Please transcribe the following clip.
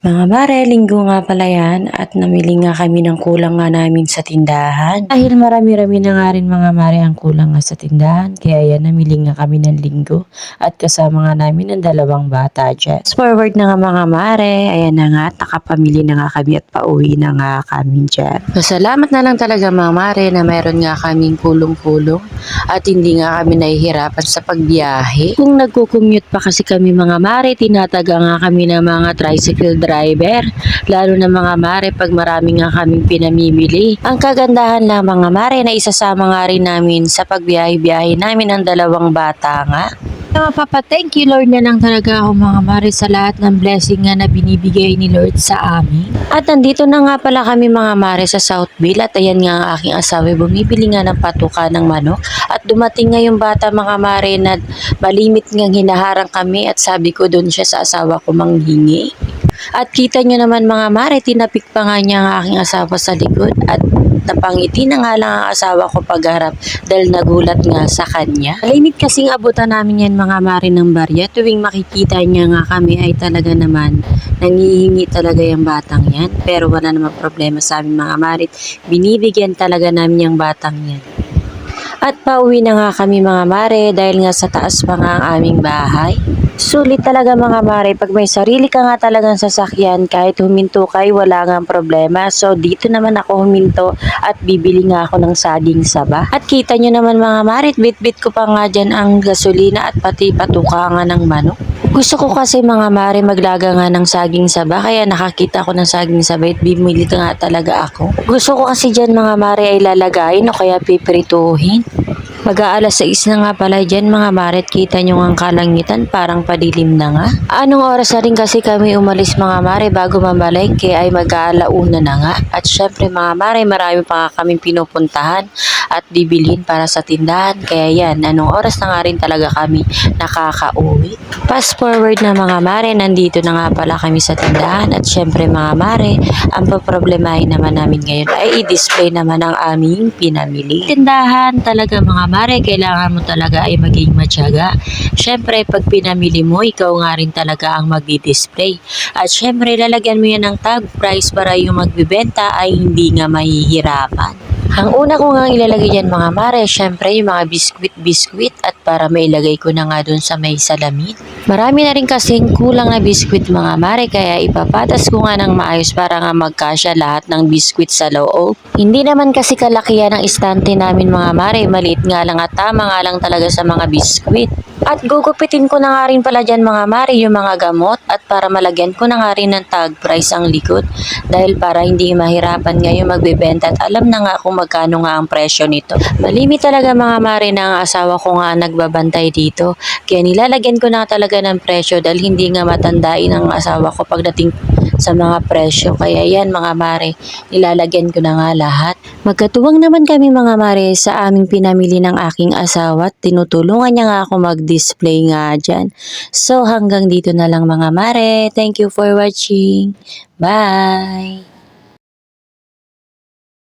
Mga mare, linggo nga pala yan at namili nga kami ng kulang nga namin sa tindahan. Dahil marami-rami na nga rin mga mare ang kulang nga sa tindahan, kaya yan namili nga kami ng linggo at kasama nga namin ng dalawang bata dyan. Forward na nga mga mare, ayan na nga at nakapamili na nga kami at pauwi na nga kami dyan. Masalamat na lang talaga mga mare na mayroon nga kaming kulong-kulong at hindi nga kami nahihirapan sa pagbiyahe. Kung nagko-commute pa kasi kami mga mare, tinataga nga kami ng mga tricycle driver. Lalo na mga mare pag marami nga kaming pinamimili. Ang kagandahan lang mga mare na isasama nga rin namin sa pagbiyahe-biyahe namin ang dalawang bata nga. Mapapa-thank you Lord na lang talaga ako mga mare sa lahat ng blessing nga na binibigay ni Lord sa amin. At nandito na nga pala kami mga mare sa Southville at ayan nga ang aking asawa bumibili nga ng patuka ng manok at dumating nga yung bata mga mare na malimit nga hinaharang kami at sabi ko doon siya sa asawa ko manghingi. At kita nyo naman mga mare, tinapik pa nga niya ang aking asawa sa likod at napangiti na nga lang ang asawa ko pagharap dahil nagulat nga sa kanya. Malimit kasing abutan namin yan mga mare ng barya. Tuwing makikita niya nga kami ay talaga naman nangihingi talaga yung batang yan. Pero wala naman problema sa amin mga mare. Binibigyan talaga namin yung batang yan. At pauwi na nga kami mga mare dahil nga sa taas pa nga ang aming bahay. Sulit talaga mga mare pag may sarili ka nga talagang sasakyan kahit huminto ka ay wala nga problema. So dito naman ako huminto at bibili nga ako ng saging saba. At kita nyo naman mga mare, bit-bit ko pa nga dyan ang gasolina at pati patuka nga ng manok. Gusto ko kasi mga mare maglaga nga ng saging saba kaya nakakita ko ng saging saba at bimili nga talaga ako. Gusto ko kasi dyan mga mare ay lalagayin o kaya piprituhin. Mag-aalas 6 na nga pala dyan mga maret, kita nyo ang kalangitan, parang padilim na nga. Anong oras na rin kasi kami umalis mga mare bago mamalengke ay mag-aalauna na nga. At syempre mga mare, marami pa nga kaming pinupuntahan at bibilhin para sa tindahan. Kaya yan, anong oras na nga rin talaga kami nakakauwi. Fast forward na mga mare, nandito na nga pala kami sa tindahan at syempre mga mare, ang paproblemahin naman namin ngayon ay i-display naman ang aming pinamili. Tindahan talaga mga mare, kailangan mo talaga ay maging matyaga. Syempre, pag pinamili mo, ikaw nga rin talaga ang magdi-display. At syempre, lalagyan mo yan ng tag price para yung magbibenta ay hindi nga mahihirapan. Ang una ko nga ilalagay dyan mga mare, syempre yung mga biskwit-biskwit at para mailagay ko na nga dun sa may salamin. Marami na rin kasing kulang na biskwit mga mare kaya ipapatas ko nga ng maayos para nga magkasya lahat ng biskwit sa loob. Hindi naman kasi kalakihan ng istante namin mga mare, maliit nga lang at tama nga lang talaga sa mga biskwit. At gugupitin ko na nga rin pala dyan mga mare yung mga gamot at para malagyan ko na nga rin ng tag price ang likod dahil para hindi mahirapan ngayon magbebenta at alam na nga kung magkano nga ang presyo nito. Malimit talaga mga mare na ang asawa ko nga nagbabantay dito kaya nilalagyan ko na talaga ng presyo dahil hindi nga matandain ang asawa ko pagdating sa mga presyo. Kaya yan mga mare, nilalagyan ko na nga lahat. Magkatuwang naman kami mga mare sa aming pinamili ng aking asawa at tinutulungan niya nga ako mag-display nga dyan. So hanggang dito na lang mga mare. Thank you for watching. Bye!